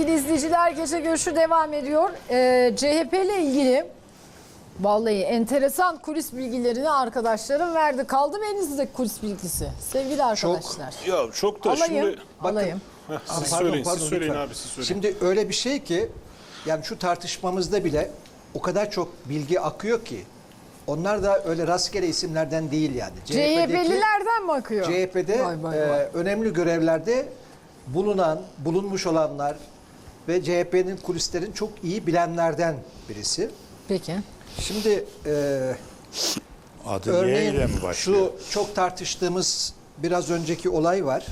Sevgili izleyiciler gece görüşü devam ediyor. Ee, CHP ile ilgili vallahi enteresan kulis bilgilerini arkadaşlarım verdi. Kaldı mı elinizde kulis bilgisi? Sevgili arkadaşlar. Ya çok da Alayım, şimdi alayım. Heh, siz Pardon, söyleyin, pardon, siz söyleyin lütfen. abi siz söyleyin. Şimdi öyle bir şey ki yani şu tartışmamızda bile o kadar çok bilgi akıyor ki onlar da öyle rastgele isimlerden değil yani. CHP'lilerden mi akıyor? CHP'de Vay vay e, vay. önemli görevlerde bulunan, bulunmuş olanlar ve CHP'nin kulislerin çok iyi bilenlerden birisi. Peki. Şimdi e, Adı örneğin mi başlıyor? şu çok tartıştığımız biraz önceki olay var.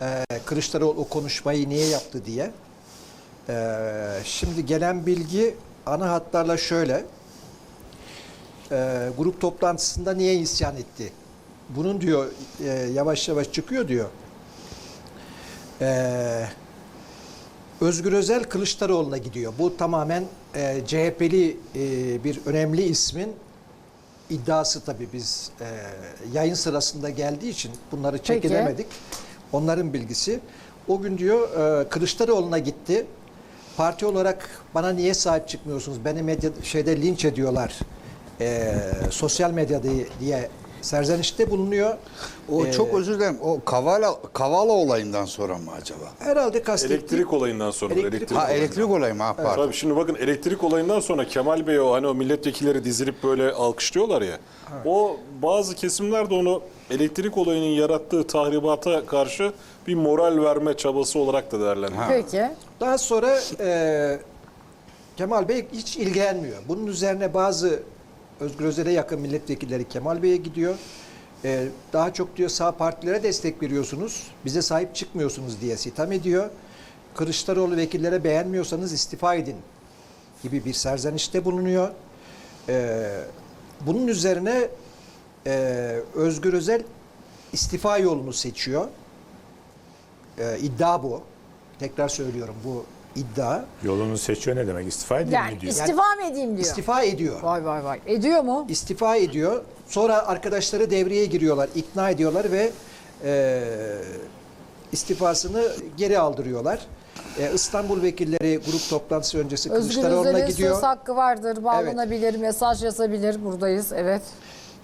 E, Kılıçdaroğlu o konuşmayı niye yaptı diye. E, şimdi gelen bilgi ana hatlarla şöyle. E, grup toplantısında niye isyan etti? Bunun diyor e, yavaş yavaş çıkıyor diyor. E, Özgür Özel Kılıçdaroğlu'na gidiyor. Bu tamamen e, CHP'li e, bir önemli ismin iddiası tabii biz e, yayın sırasında geldiği için bunları çekilemedik. Onların bilgisi. O gün diyor e, Kılıçdaroğlu'na gitti. Parti olarak bana niye sahip çıkmıyorsunuz? Beni medya şeyde linç ediyorlar. E, sosyal medyada diye serzenişte bulunuyor. O Ee, çok özür dilerim. O Kavala Kavala olayından sonra mı acaba? Herhalde kastettiği elektrik olayından sonra Elektrik- elektrik, Ha olayından. elektrik olayı mı? Ha, pardon. Tabii şimdi bakın elektrik olayından sonra Kemal Bey o hani o milletvekilleri dizilip böyle alkışlıyorlar ya. O bazı kesimler de onu elektrik olayının yarattığı tahribata karşı bir moral verme çabası olarak da değerlendiriyor. Peki. Daha sonra e, Kemal Bey hiç ilgilenmiyor. Bunun üzerine bazı Özgür Özel'e yakın milletvekilleri Kemal Bey'e gidiyor. E, daha çok diyor sağ partilere destek veriyorsunuz. Bize sahip çıkmıyorsunuz diye sitem ediyor. Kılıçdaroğlu vekillere beğenmiyorsanız istifa edin gibi bir serzenişte bulunuyor. E, bunun üzerine e, Özgür Özel istifa yolunu seçiyor. E, iddia bu. Tekrar söylüyorum bu iddia. Yolunu seçiyor ne demek? İstifa edeyim Yani mi diyor? istifa mı edeyim diyor. İstifa ediyor. Vay vay vay. Ediyor mu? İstifa ediyor. Sonra arkadaşları devreye giriyorlar, ikna ediyorlar ve e, istifasını geri aldırıyorlar. E, İstanbul vekilleri grup toplantısı öncesi Özgür Kılıçdaroğlu'na gidiyor. söz hakkı vardır. Bağlanabilir, mesaj yazabilir. Buradayız. Evet.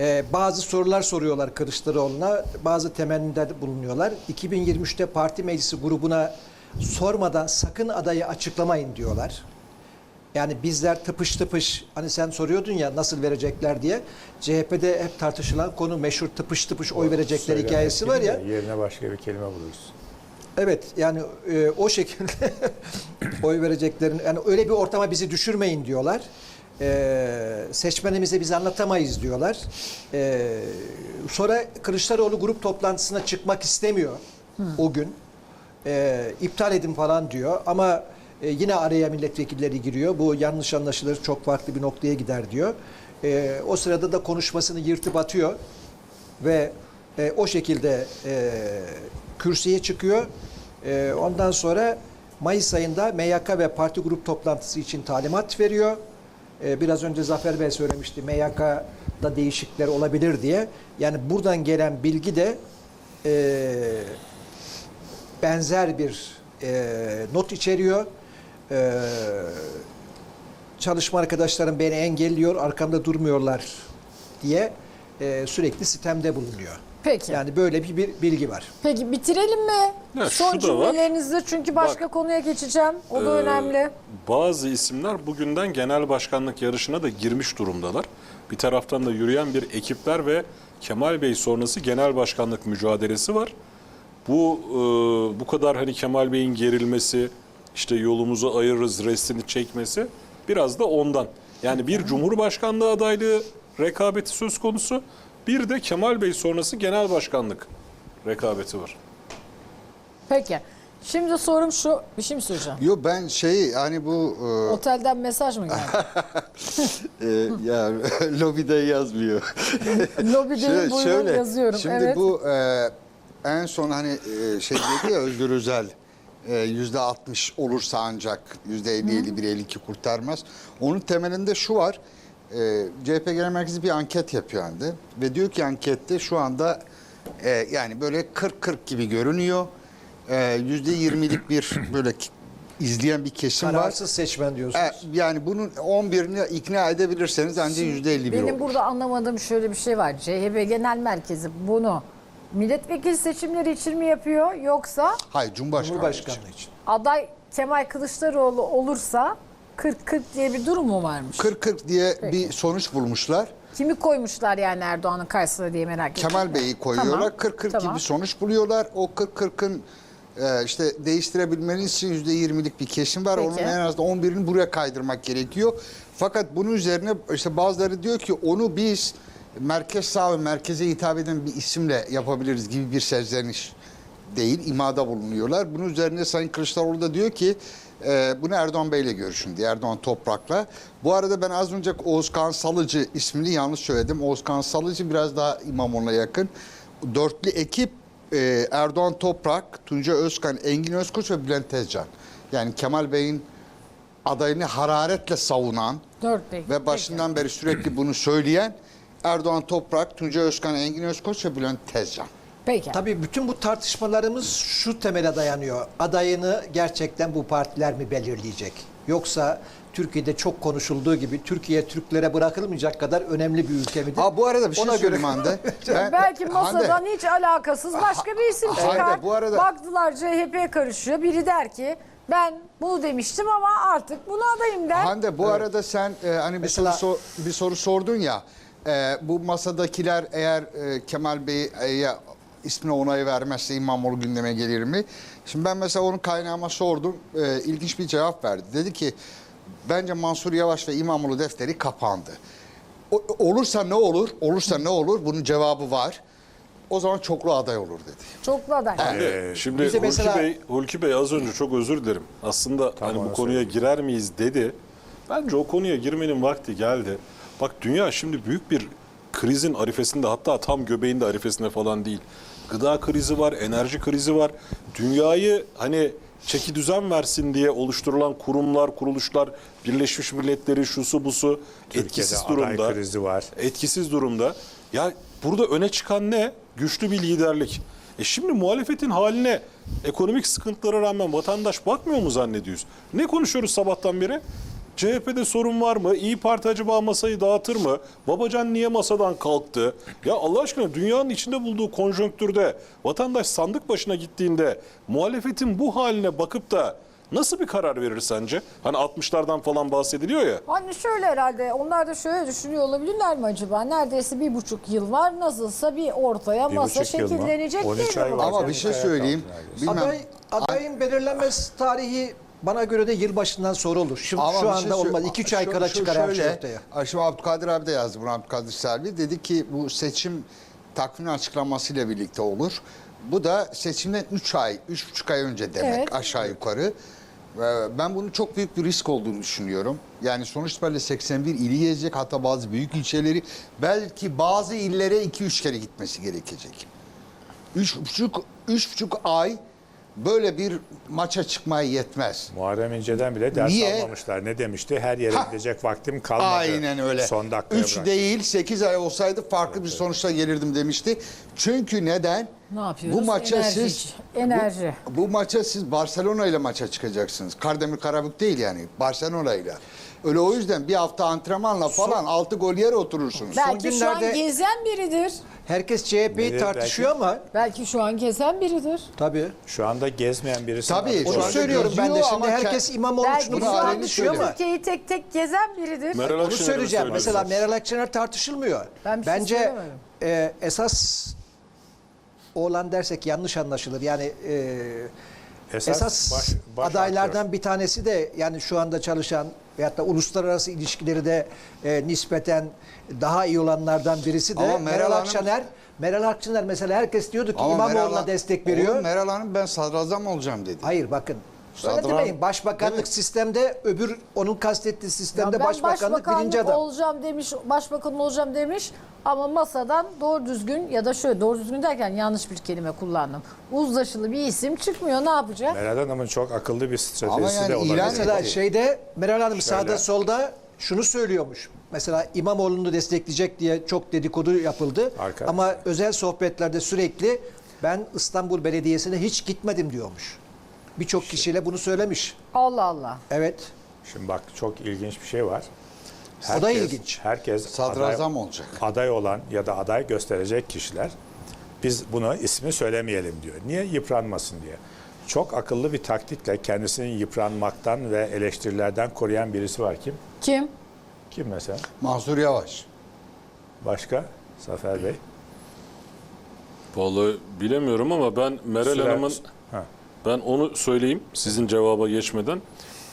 E, bazı sorular soruyorlar Kılıçdaroğlu'na, bazı temennide bulunuyorlar. 2023'te parti meclisi grubuna sormadan sakın adayı açıklamayın diyorlar. Yani bizler tıpış tıpış hani sen soruyordun ya nasıl verecekler diye. CHP'de hep tartışılan konu meşhur tıpış tıpış oy verecekler Söylemek hikayesi var ya. Yerine başka bir kelime buluruz. Evet yani e, o şekilde oy vereceklerin yani öyle bir ortama bizi düşürmeyin diyorlar. E, seçmenimize biz anlatamayız diyorlar. E, sonra Kılıçdaroğlu grup toplantısına çıkmak istemiyor o gün. E, iptal edin falan diyor ama e, yine araya milletvekilleri giriyor. Bu yanlış anlaşılır çok farklı bir noktaya gider diyor. E, o sırada da konuşmasını yırtıp atıyor ve e, o şekilde e, kürsüye çıkıyor. E, ondan sonra Mayıs ayında MYK ve parti grup toplantısı için talimat veriyor. E, biraz önce Zafer Bey söylemişti MYK'da değişiklikler olabilir diye. Yani buradan gelen bilgi de e, benzer bir e, not içeriyor. E, çalışma arkadaşlarım beni engelliyor, arkamda durmuyorlar diye e, sürekli sitemde bulunuyor. Peki. Yani böyle bir, bir bilgi var. Peki bitirelim mi? Ya Son cümlelerinizle çünkü başka Bak. konuya geçeceğim. O da Ee, önemli. Bazı isimler bugünden genel başkanlık yarışına da girmiş durumdalar. Bir taraftan da yürüyen bir ekipler ve Kemal Bey sonrası genel başkanlık mücadelesi var. Bu e, bu kadar hani Kemal Bey'in gerilmesi, işte yolumuzu ayırırız restini çekmesi biraz da ondan. Yani bir cumhurbaşkanlığı adaylığı rekabeti söz konusu, bir de Kemal Bey sonrası genel başkanlık rekabeti var. Peki. Şimdi sorum şu. Bir şey mi soracağım? Yo ben şey hani bu Otelden mesaj mı geldi? e, e, ya lobide yazmıyor. Lobideyim Şöyle- buyurun yazıyorum. Şimdi evet. bu e, en son hani e, şey dedi ya Özgür Özel e, yüzde 60 olursa ancak yüzde 50 51 52 kurtarmaz. Onun temelinde şu var. E, CHP Genel Merkezi bir anket yapıyor anda ve diyor ki ankette şu anda e, yani böyle 40-40 gibi görünüyor. Yüzde 20'lik bir böyle izleyen bir kesim var. Kararsız seçmen diyorsunuz. E, yani bunun 11'ini ikna edebilirseniz ancak %51 Benim olur. burada anlamadığım şöyle bir şey var. CHP Genel Merkezi bunu milletvekili seçimleri için mi yapıyor yoksa Hayır Cumhurbaşkanı, Cumhurbaşkanlığı için. için. aday Kemal Kılıçdaroğlu olursa 40-40 diye bir durum mu varmış? 40-40 diye bir sonuç bulmuşlar. Kimi koymuşlar yani Erdoğan'ın karşısına diye merak ediyorum. Kemal Bey'i koyuyorlar. Tamam, 40-40 tamam. gibi sonuç buluyorlar. O 40-40'ın e, işte değiştirebilmeniz için %20'lik bir kesim var. Peki. Onun en az da 11'ini buraya kaydırmak gerekiyor. Fakat bunun üzerine işte bazıları diyor ki onu biz merkez sağ ve merkeze hitap eden bir isimle yapabiliriz gibi bir serzeniş değil, imada bulunuyorlar. Bunun üzerine Sayın Kılıçdaroğlu da diyor ki e, bunu Erdoğan Bey'le görüşün diye, Erdoğan Toprak'la. Bu arada ben az önce Oğuzkan Salıcı ismini yanlış söyledim. Oğuzkan Salıcı biraz daha İmamoğlu'na yakın. Dörtlü ekip e, Erdoğan Toprak, Tunca Özkan, Engin Özkoç ve Bülent Tezcan. Yani Kemal Bey'in adayını hararetle savunan Dört bey. ve başından beri sürekli bunu söyleyen Erdoğan Toprak, Tunca Özkan, Engin Özkoç ve Bülent Tezcan. Peki. Tabii bütün bu tartışmalarımız şu temele dayanıyor. Adayını gerçekten bu partiler mi belirleyecek? Yoksa Türkiye'de çok konuşulduğu gibi Türkiye Türklere bırakılmayacak kadar önemli bir ülke midir? Ha bu arada bir şey Ona söyleyeyim göre- Hande. Ben- Belki Hande, masadan hiç alakasız başka bir isim çıkar. bu arada- Baktılar CHP karışıyor. Biri der ki ben bunu demiştim ama artık bunu adayım der. Hande bu arada sen e, hani bir Mesela- soru so- bir soru sordun ya. E, bu masadakiler eğer e, Kemal Bey'e ismine onay vermezse İmamoğlu gündeme gelir mi? Şimdi ben mesela onun kaynağıma sordum. E, ilginç bir cevap verdi. Dedi ki bence Mansur Yavaş ve İmamoğlu defteri kapandı. O- olursa ne olur? Olursa ne olur? Bunun cevabı var. O zaman çoklu aday olur dedi. Çoklu aday. Ee, şimdi Hulki mesela- Bey, Hulki Bey az önce çok özür dilerim. Aslında hani bu onu konuya girer miyiz dedi. Bence o konuya girmenin vakti geldi. Bak dünya şimdi büyük bir krizin arifesinde hatta tam göbeğinde arifesinde falan değil. Gıda krizi var, enerji krizi var. Dünyayı hani çeki düzen versin diye oluşturulan kurumlar, kuruluşlar, Birleşmiş Milletleri, şusu busu etkisiz aday durumda. krizi var. Etkisiz durumda. Ya burada öne çıkan ne? Güçlü bir liderlik. E şimdi muhalefetin haline ekonomik sıkıntılara rağmen vatandaş bakmıyor mu zannediyoruz? Ne konuşuyoruz sabahtan beri? CHP'de sorun var mı? İyi Parti acaba masayı dağıtır mı? Babacan niye masadan kalktı? Ya Allah aşkına dünyanın içinde bulduğu konjonktürde vatandaş sandık başına gittiğinde muhalefetin bu haline bakıp da nasıl bir karar verir sence? Hani 60'lardan falan bahsediliyor ya. Hani şöyle herhalde onlar da şöyle düşünüyor olabilirler mi acaba? Neredeyse bir buçuk yıl var. Nasılsa bir ortaya Bir masa buçuk yıl mı? şekillenecek 13 diye ay mi? var. Ama bir şey söyleyeyim. Bilmem. Aday, adayın belirlenmesi tarihi bana göre de yılbaşından sonra olur. Şu, Ama şu şey anda söyle- olmaz. 2-3 ay şu çıkar her şey ortaya. Şimdi Abdülkadir abi de yazdı bunu Abdülkadir Selvi. Dedi ki bu seçim takvimi açıklamasıyla birlikte olur. Bu da seçimden 3 ay, 3,5 ay önce demek Evet. aşağı yukarı. Ee, Ben bunun çok büyük bir risk olduğunu düşünüyorum. Yani sonuç itibariyle 81 ili gezecek hatta bazı büyük ilçeleri belki bazı illere 2-3 kere gitmesi gerekecek. 3,5 3,5 ay böyle bir maça çıkmaya yetmez. Muharrem İnce'den bile ders Niye? almamışlar. Ne demişti? Her yere Ha! gidecek vaktim kalmadı. Aynen öyle. Son dakikaya 3 bırak. değil 8 ay olsaydı farklı bir sonuçla gelirdim demişti. Çünkü neden? Ne yapıyoruz? Bu maça Enerji. siz Enerji. Bu, bu maça siz Barcelona ile maça çıkacaksınız. Kardemir Karabük değil yani. Barcelona ile. Öyle o yüzden bir hafta antrenmanla falan 6 gol yer oturursunuz. Belki şu an günlerde- gezen biridir. Herkes CHP'yi tartışıyor ama Belki şu an gezen biridir. tabii. Şu anda gezmeyen birisi Tabii, var. Onu söylüyorum ben de şimdi herkes ke- İmamoğlu Belki şunu şu bunu an aleni tartışıyor ama Türkiye'yi tek tek gezen biridir. Meral onu söyleyeceğim. Mesela Meral Akşener tartışılmıyor. Ben bir şey Bence e, esas oğlan dersek yanlış anlaşılır. Yani e, Esas esas, baş- baş adaylardan bir tanesi de yani şu anda çalışan veyahut da uluslararası ilişkileri de e, nispeten daha iyi olanlardan birisi de Ama Meral, Meral Hanım- Akşener. Meral Akşener mesela herkes diyordu ki Ama İmamoğlu'na Meral- destek veriyor. Oğlum Meral Hanım ben sadrazam olacağım dedi. Hayır bakın. Öyle Sadran- demeyin. Başbakanlık Evet. sistemde öbür onun kastettiği sistemde ben başbakanlık, birinci adam. olacağım demiş, başbakan olacağım demiş ama masadan doğru düzgün ya da şöyle doğru düzgün derken yanlış bir kelime kullandım. Uzlaşılı bir isim çıkmıyor ne yapacak? Meral Hanım'ın çok akıllı bir stratejisi yani de olabilir. ilan Mesela şeyde Meral Hanım Şöyle. sağda solda şunu söylüyormuş. Mesela İmamoğlu'nu destekleyecek diye çok dedikodu yapıldı. Arkadaşlar. Ama özel sohbetlerde sürekli ben İstanbul Belediyesi'ne hiç gitmedim diyormuş. Birçok kişiyle bunu söylemiş. Allah Allah. Evet. Şimdi bak çok ilginç bir şey var. O da ilginç. Herkes Sadrazam aday, olacak. aday olan ya da aday gösterecek kişiler biz bunu ismi söylemeyelim diyor. Niye? Yıpranmasın diye. Çok akıllı bir taktikle kendisini yıpranmaktan ve eleştirilerden koruyan birisi var kim? Kim? Kim mesela? Mahsur Yavaş. Başka? Zafer Bey. Vallahi bilemiyorum ama ben Meral Hanım'ın Ha. Ben onu söyleyeyim sizin cevaba geçmeden.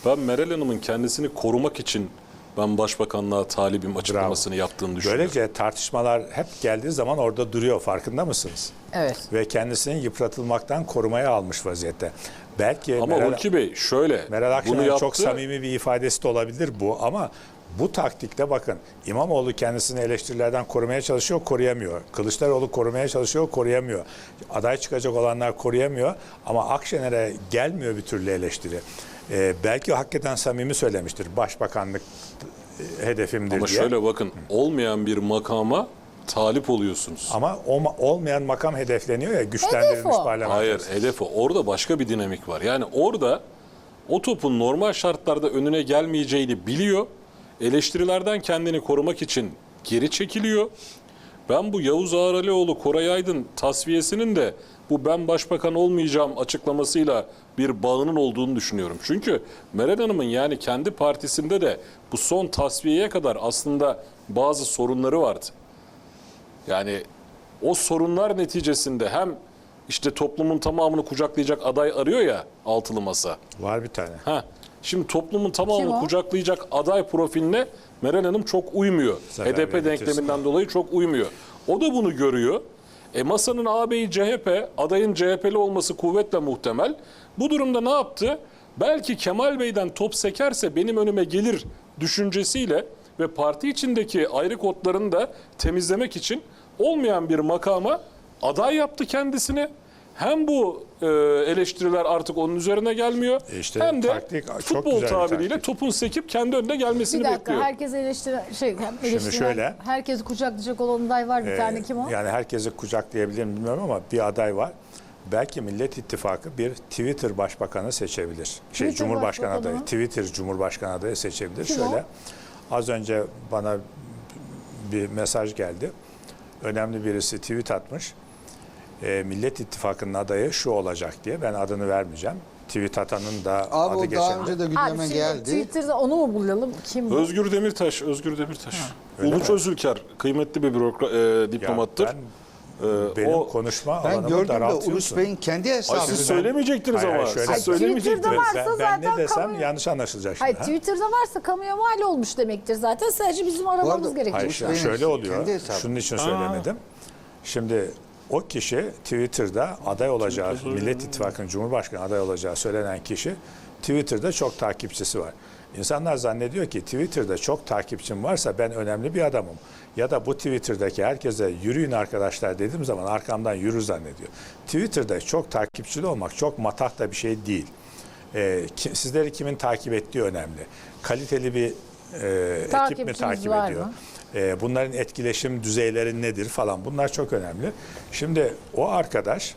Ben Meral Hanım'ın kendisini korumak için ben başbakanlığa talibim açıklamasını yaptığını düşünüyorum. Böylece tartışmalar hep geldiği zaman orada duruyor farkında mısınız? Evet. Ve kendisini yıpratılmaktan korumaya almış vaziyette. Belki Ama Meral, Hulki Bey şöyle Meral bunu Akşener'in yaptı. çok samimi bir ifadesi de olabilir bu ama bu taktikte bakın İmamoğlu kendisini eleştirilerden korumaya çalışıyor, koruyamıyor. Kılıçdaroğlu korumaya çalışıyor, koruyamıyor. Aday çıkacak olanlar koruyamıyor ama Akşener'e gelmiyor bir türlü eleştiri. Ee, belki o hakikaten samimi söylemiştir. Başbakanlık e, hedefimdir Ama diye. şöyle bakın olmayan bir makama talip oluyorsunuz. Ama o, olmayan makam hedefleniyor ya güçlendirilmiş Hedef o. parlamento. Hayır hedefi orada başka bir dinamik var. Yani orada o topun normal şartlarda önüne gelmeyeceğini biliyor. Eleştirilerden kendini korumak için geri çekiliyor. Ben bu Yavuz Ağralioğlu, Koray Aydın tasfiyesinin de bu ben başbakan olmayacağım açıklamasıyla bir bağının olduğunu düşünüyorum. Çünkü Meral Hanım'ın yani kendi partisinde de bu son tasfiyeye kadar aslında bazı sorunları vardı. Yani o sorunlar neticesinde hem işte toplumun tamamını kucaklayacak aday arıyor ya altılı masa. Var bir tane. Ha. Şimdi toplumun tamamını kucaklayacak aday profiline Meral Hanım çok uymuyor. Zafer HDP denkleminden dolayı çok uymuyor. O da bunu görüyor. E masanın ağabeyi CHP, adayın CHP'li olması kuvvetle muhtemel. Bu durumda ne yaptı? Belki Kemal Bey'den top sekerse benim önüme gelir düşüncesiyle ve parti içindeki ayrı kodlarını da temizlemek için olmayan bir makama aday yaptı kendisini. Hem bu e, eleştiriler artık onun üzerine gelmiyor. E işte hem de taktik çok futbol güzel bir tabiriyle taktik. topun sekip kendi önüne gelmesini Bir dakika bekliyor. herkes eleştiri şey hem eleştiren, şöyle. herkes kucaklayacak olan aday var bir Ee, tane kim o? Yani herkesi kucaklayabilir mi bilmiyorum ama bir aday var. Belki Millet İttifakı bir Twitter başbakanı seçebilir. Şey Twitter Cumhurbaşkanı başbakanı adayı, mı? Twitter Cumhurbaşkanı adayı seçebilir. Kim Şöyle az önce bana bir mesaj geldi. Önemli birisi tweet atmış. Ee, Millet İttifakı'nın adayı şu olacak diye. Ben adını vermeyeceğim. Tweet atanın da Abi adı o geçen. daha önce de Abi gündeme şimdi geldi. Twitter'da onu mu bulalım? Kim bu? Özgür Demirtaş, Özgür Demirtaş. öyle Uluç mi? Özülker kıymetli bir bürokra- e, Ya diplomattır. ben, Ee, benim o konuşma Ben alanımı gördüm de daraltıyorsun. Ulus Bey'in kendi Ay hesabı. siz söylemeyecektiniz Hayır, ama. hayır, şöyle siz söyleyeyim. söylemeyecektiniz. Twitter'da varsa ben, ben zaten ne desem kamu- yanlış anlaşılacak şimdi. Hayır ha? Twitter'da varsa kamuya mal olmuş demektir zaten. Sadece bizim aramamız gerekiyor. Hayır, şöyle oluyor. kendi hesabı. Şunun için söylemedim. Şimdi o kişi Twitter'da aday olacağı, Millet İttifakı'nın Cumhurbaşkanı aday olacağı söylenen kişi Twitter'da çok takipçisi var. İnsanlar zannediyor ki Twitter'da çok takipçim varsa ben önemli bir adamım. Ya da bu Twitter'daki herkese yürüyün arkadaşlar dediğim zaman arkamdan yürü zannediyor. Twitter'da çok takipçili olmak çok matah da bir şey değil. Ee, ki- sizleri kimin takip ettiği önemli. Kaliteli bir e, ekip mi takip var ediyor? mı? E, bunların etkileşim düzeyleri nedir falan bunlar çok önemli. Şimdi o arkadaş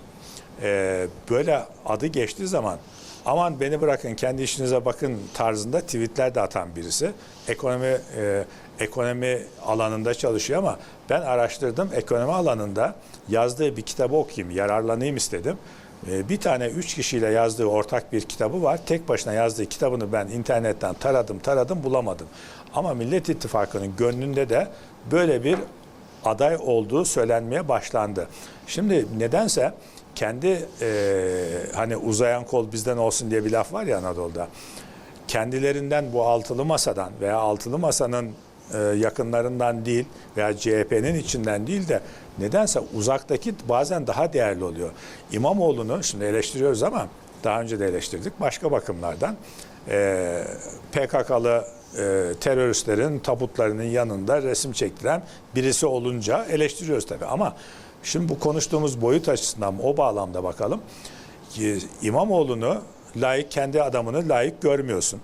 e, böyle adı geçtiği zaman aman beni bırakın kendi işinize bakın tarzında tweetler de atan birisi. Ekonomi e, ekonomi alanında çalışıyor ama ben araştırdım ekonomi alanında yazdığı bir kitabı okuyayım yararlanayım istedim. E, Bir tane üç kişiyle yazdığı ortak bir kitabı var. Tek başına yazdığı kitabını ben internetten taradım taradım bulamadım. Ama Millet İttifakı'nın gönlünde de böyle bir aday olduğu söylenmeye başlandı. Şimdi nedense kendi e, hani uzayan kol bizden olsun diye bir laf var ya Anadolu'da. Kendilerinden bu altılı masadan veya altılı masanın e, yakınlarından değil veya CHP'nin içinden değil de nedense uzaktaki bazen daha değerli oluyor. İmamoğlu'nu şimdi eleştiriyoruz ama daha önce de eleştirdik başka bakımlardan. E, PKK'lı e, teröristlerin tabutlarının yanında resim çektiren birisi olunca eleştiriyoruz tabii ama şimdi bu konuştuğumuz boyut açısından o bağlamda bakalım. Ki İmamoğlu'nu layık kendi adamını layık görmüyorsun.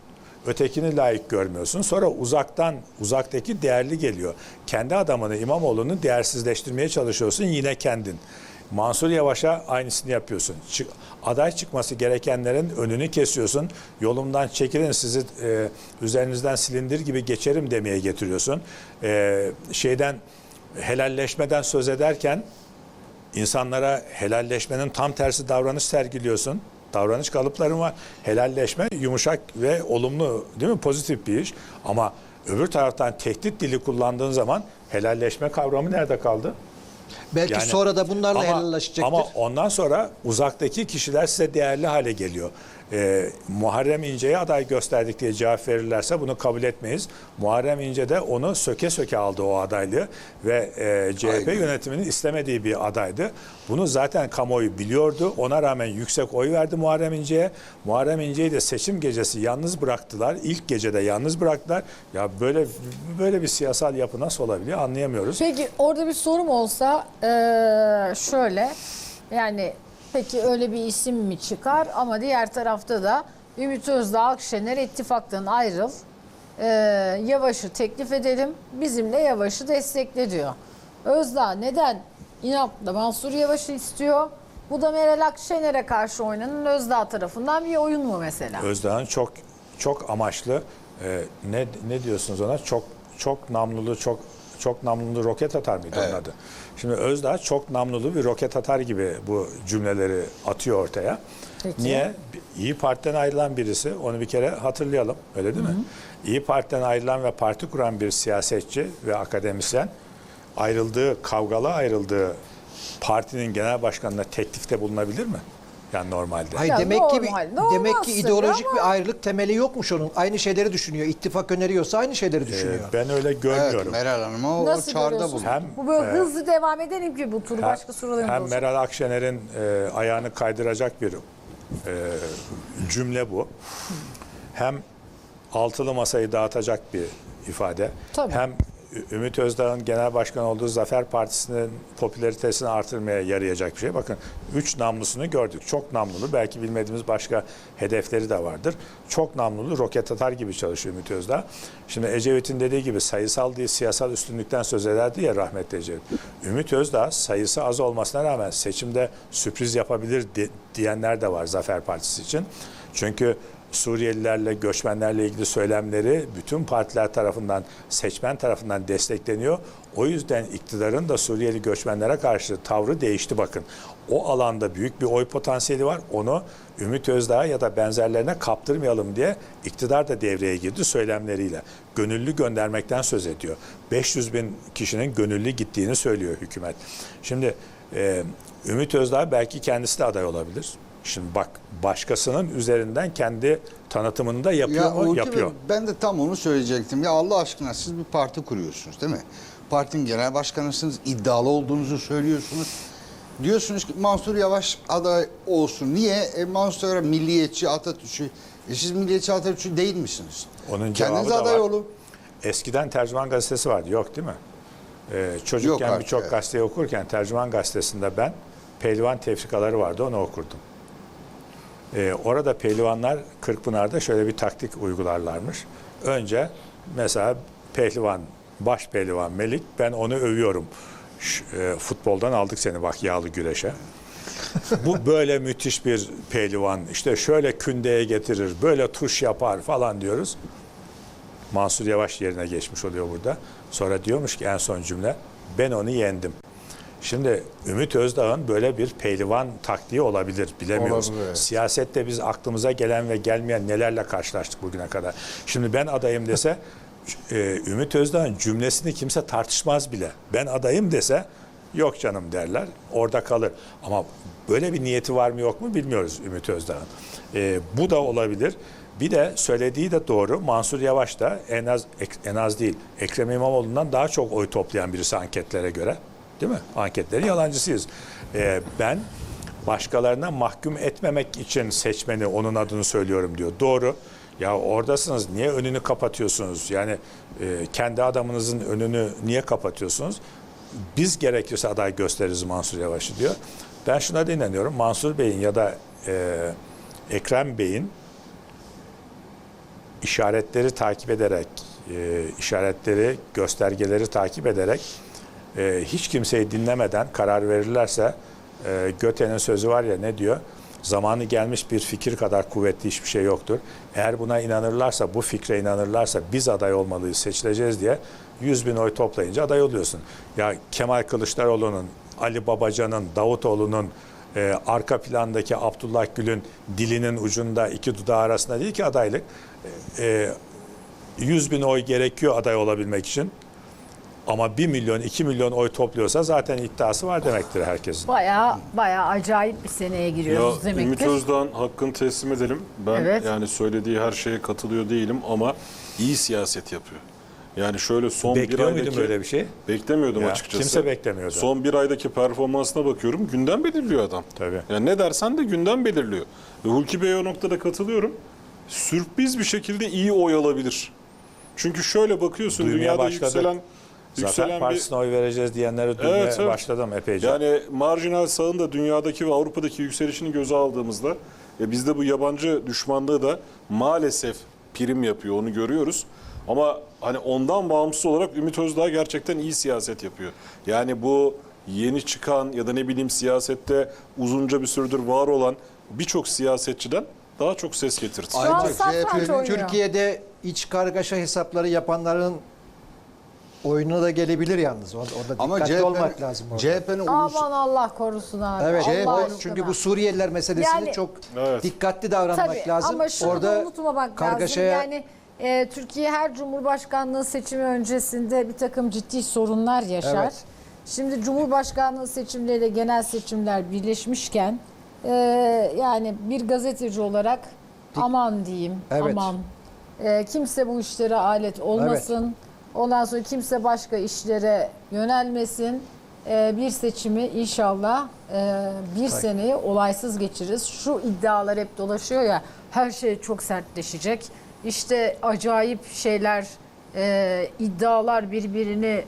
Ötekini layık görmüyorsun. Sonra uzaktan uzaktaki değerli geliyor. Kendi adamını İmamoğlu'nu değersizleştirmeye çalışıyorsun yine kendin. Mansur Yavaş'a aynısını yapıyorsun. Çık, aday çıkması gerekenlerin önünü kesiyorsun. Yolumdan çekilin sizi e, üzerinizden silindir gibi geçerim demeye getiriyorsun. E, şeyden helalleşmeden söz ederken insanlara helalleşmenin tam tersi davranış sergiliyorsun. Davranış kalıpların var. Helalleşme yumuşak ve olumlu değil mi? Pozitif bir iş. Ama öbür taraftan tehdit dili kullandığın zaman helalleşme kavramı nerede kaldı? Belki Yani- sonra da bunlarla ama, helalleşecektir. Ama ondan sonra uzaktaki kişiler size değerli hale geliyor. Ee, Muharrem İnce'ye aday gösterdik diye cevap verirlerse bunu kabul etmeyiz. Muharrem İnce de onu söke söke aldı o adaylığı ve e, CHP Aynen. yönetiminin istemediği bir adaydı. Bunu zaten kamuoyu biliyordu. Ona rağmen yüksek oy verdi Muharrem İnce'ye. Muharrem İnce'yi de seçim gecesi yalnız bıraktılar. İlk gecede yalnız bıraktılar. Ya böyle böyle bir siyasal yapı nasıl olabiliyor anlayamıyoruz. Peki orada bir sorum olsa eee, şöyle yani peki öyle bir isim mi çıkar ama diğer tarafta da Ümit Özdağ Akşener ittifaktan ayrıl eee, Yavaş'ı teklif edelim bizimle Yavaş'ı destekle diyor. Özdağ neden inatla Mansur Yavaş'ı istiyor? Bu da Meral Akşener'e karşı oynanan Özdağ tarafından bir oyun mu mesela? Özdağ'ın çok çok amaçlı e, ne ne diyorsunuz ona? Çok çok namlulu çok çok namlulu roket atar mıydı onun adı? Şimdi Özdağ çok namlulu bir roket atar gibi bu cümleleri atıyor ortaya. Peki. Niye? İyi Parti'den ayrılan birisi, onu bir kere hatırlayalım, öyle değil mi? İyi Parti'den ayrılan ve parti kuran bir siyasetçi ve akademisyen ayrıldığı, kavgalı ayrıldığı partinin genel başkanına teklifte bulunabilir mi? Yani normalde. Hayır Ya demek ki bir, normal, demek ki ideolojik ama- bir ayrılık temeli yokmuş onun. Aynı şeyleri düşünüyor. İttifak öneriyorsa aynı şeyleri Ee, düşünüyor. ben öyle Evet, görmüyorum. Meral Hanım'a o Nasıl çağrıda görüyorsun? bulundu. Hem Bu böyle e, hızlı devam edelim ki bu turu başka sorularımız hem olsun. Meral Akşener'in e, ayağını kaydıracak bir e, cümle bu. Hem altılı masayı dağıtacak bir ifade. Tabii. Hem Ümit Özdağ'ın genel başkan olduğu Zafer Partisi'nin popülaritesini artırmaya yarayacak bir şey. Bakın üç namlusunu gördük. Çok namlulu. Belki bilmediğimiz başka hedefleri de vardır. Çok namlulu roket atar gibi çalışıyor Ümit Özdağ. Şimdi Ecevit'in dediği gibi sayısal değil siyasal üstünlükten söz ederdi ya rahmetli Ecevit. Ümit Özdağ sayısı az olmasına rağmen seçimde sürpriz yapabilir di- diyenler de var Zafer Partisi için. Çünkü Suriyelilerle, göçmenlerle ilgili söylemleri bütün partiler tarafından, seçmen tarafından destekleniyor. O yüzden iktidarın da Suriyeli göçmenlere karşı tavrı değişti bakın. O alanda büyük bir oy potansiyeli var. Onu Ümit Özdağ ya da benzerlerine kaptırmayalım diye iktidar da devreye girdi söylemleriyle. Gönüllü göndermekten söz ediyor. 500 bin kişinin gönüllü gittiğini söylüyor hükümet. Şimdi Ümit Özdağ belki kendisi de aday olabilir. Şimdi bak başkasının üzerinden kendi tanıtımını da yapıyor Ya mu? Uğur Bey, Yapıyor. ben de tam onu söyleyecektim. Ya Allah aşkına siz bir parti kuruyorsunuz değil mi? Partinin genel başkanısınız, iddialı olduğunuzu söylüyorsunuz. Diyorsunuz ki Mansur Yavaş aday olsun. Niye? E, Mansur milliyetçi, Atatürkçü. E, siz milliyetçi, Atatürkçü değil misiniz? Onun Kendiniz aday var. olun. Eskiden tercüman gazetesi vardı. Yok değil mi? Ee, çocukken birçok evet. gazeteyi okurken tercüman gazetesinde ben pehlivan tefrikaları vardı onu okurdum. Ee, orada pehlivanlar Kırkpınar'da şöyle bir taktik uygularlarmış. Önce mesela pehlivan, baş pehlivan Melik ben onu övüyorum. Ş- e, futboldan aldık seni bak yağlı güreşe. Bu böyle müthiş bir pehlivan. İşte şöyle kündeye getirir, böyle tuş yapar falan diyoruz. Mansur Yavaş yerine geçmiş oluyor burada. Sonra diyormuş ki en son cümle ben onu yendim. Şimdi Ümit Özdağ'ın böyle bir pehlivan taktiği olabilir bilemiyoruz. Olabilir. Siyasette biz aklımıza gelen ve gelmeyen nelerle karşılaştık bugüne kadar. Şimdi ben adayım dese e, Ümit Özdağ'ın cümlesini kimse tartışmaz bile. Ben adayım dese yok canım derler orada kalır. Ama böyle bir niyeti var mı yok mu bilmiyoruz Ümit Özdağ'ın. E, bu da olabilir. Bir de söylediği de doğru. Mansur Yavaş da en az en az değil. Ekrem İmamoğlu'ndan daha çok oy toplayan birisi anketlere göre. Değil mi? Anketleri yalancısıyız. Ee, ben başkalarına mahkum etmemek için seçmeni onun adını söylüyorum diyor. Doğru. Ya oradasınız niye önünü kapatıyorsunuz? Yani e, kendi adamınızın önünü niye kapatıyorsunuz? Biz gerekirse aday gösteririz Mansur Yavaş'ı diyor. Ben şuna da inanıyorum. Mansur Bey'in ya da e, Ekrem Bey'in işaretleri takip ederek, e, işaretleri, göstergeleri takip ederek e, hiç kimseyi dinlemeden karar verirlerse e, Göte'nin sözü var ya ne diyor? Zamanı gelmiş bir fikir kadar kuvvetli hiçbir şey yoktur. Eğer buna inanırlarsa, bu fikre inanırlarsa biz aday olmalıyız, seçileceğiz diye 100 bin oy toplayınca aday oluyorsun. Ya Kemal Kılıçdaroğlu'nun, Ali Babacan'ın, Davutoğlu'nun, e, arka plandaki Abdullah Gül'ün dilinin ucunda iki dudağı arasında değil ki adaylık. E, 100 bin oy gerekiyor aday olabilmek için. Ama 1 milyon, 2 milyon oy topluyorsa zaten iddiası var demektir herkesin. Baya baya acayip bir seneye giriyoruz Ya Ümit demektir. Özdağ'ın hakkını teslim edelim. Ben Evet. yani söylediği her şeye katılıyor değilim ama iyi siyaset yapıyor. Yani şöyle son bir Bekliyor aydaki... muydun böyle bir şey? Beklemiyordum Ya, açıkçası. kimse beklemiyordu. Son bir aydaki performansına bakıyorum. Gündem belirliyor adam. Tabii. Yani ne dersen de gündem belirliyor. Ve Hulki Bey'e o noktada katılıyorum. Sürpriz bir şekilde iyi oy alabilir. Çünkü şöyle bakıyorsun Duymaya dünyada başladık. yükselen Zafer yükselen bir oy vereceğiz diyenleri duymaya Evet, evet. başladım epeyce. yani marjinal sağın da dünyadaki ve Avrupa'daki yükselişini göze aldığımızda e, bizde bu yabancı düşmanlığı da maalesef prim yapıyor onu görüyoruz. Ama hani ondan bağımsız olarak Ümit Özdağ gerçekten iyi siyaset yapıyor. Yani bu yeni çıkan ya da ne bileyim siyasette uzunca bir süredir var olan birçok siyasetçiden daha çok ses getirdi. Ayrıca CHP'nin. Türkiye'de iç kargaşa hesapları yapanların oyununa da gelebilir yalnız. Orada, orada Ama dikkatli CHP'nin olmak lazım orada. CHP'nin ulus, Aman Allah korusun abi. Evet. Allah o- aşkına. çünkü bu Suriyeliler meselesini Yani- çok Evet. dikkatli davranmak Tabii lazım. ama şunu Orada da unutmamak kargaşaya lazım. Yani e, Türkiye her Cumhurbaşkanlığı seçimi öncesinde bir takım ciddi sorunlar yaşar. Evet. Şimdi Cumhurbaşkanlığı seçimleriyle genel seçimler birleşmişken e, yani bir gazeteci olarak aman diyeyim Evet. aman e, kimse bu işlere alet olmasın. Ondan sonra kimse başka işlere yönelmesin. E, bir seçimi inşallah e, bir seneyi olaysız geçiririz. Şu iddialar hep dolaşıyor ya her şey çok sertleşecek. İşte acayip şeyler, e, iddialar birbirini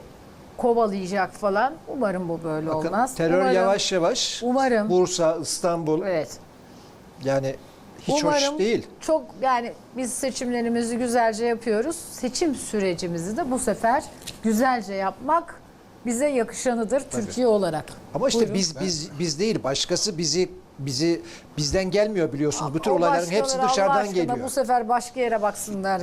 kovalayacak falan. Umarım bu böyle bakın, olmaz. terör Umarım- yavaş yavaş Umarım. Bursa, İstanbul Evet. yani hiç Umarım hoş değil. Çok yani biz seçimlerimizi güzelce yapıyoruz. Seçim sürecimizi de bu sefer güzelce yapmak bize yakışanıdır Türkiye olarak. Ama işte Buyurun. biz biz biz değil başkası bizi bizi bizden gelmiyor biliyorsunuz. Bu tür olayların başkaları hepsi Allah dışarıdan aşkına geliyor. Bu sefer başka yere baksınlar